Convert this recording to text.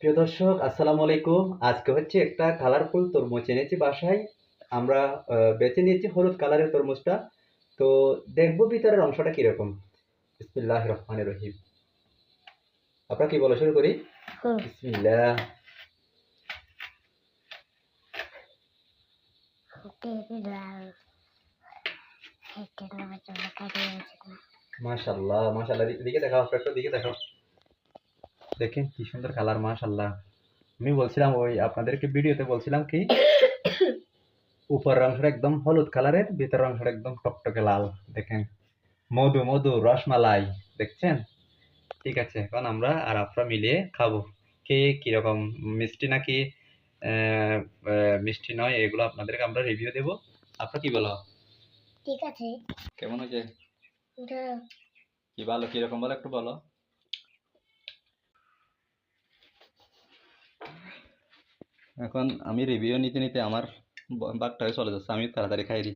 প্রিয় দর্শক আসসালামু আলাইকুম। আজকে হচ্ছে একটা কালারফুল তরমুজ এনেছি বাসায়। আমরা বেছে নিয়েছি হলুদ কালারের তরমুজটা। তো দেখব ভিতরের অংশটা কীরকম। বিসমিল্লাহ রহমান রহিম। আপনারা কি বলা শুরু করি? বিসমিল্লাহ। মাশাল্লাহ মাশাল্লাহ দিকে দেখাও আপনার দিকে দেখাও। দেখেন কি সুন্দর কালার মাশাল্লাহ আমি বলছিলাম ওই আপনাদেরকে ভিডিওতে বলছিলাম কি উপরের অংশটা একদম হলুদ কালারের ভিতরের অংশটা একদম টকটকে লাল। দেখেন মধু মধু রসমালাই দেখছেন? ঠিক আছে এখন আমরা আর আপনারা মিলিয়ে খাব। কে কীরকম মিষ্টি নাকি মিষ্টি নয় এগুলো আপনাদেরকে আমরা রিভিউ দেবো। আপনারা কি বলো? ঠিক আছে। কেমন হয়েছে? এটা কি ভালো কীরকম বলো একটু বলো। এখন আমি রিভিউ নিতে নিতে আমার বাঘটা চলে যাচ্ছে আমি তাড়াতাড়ি খাই দিই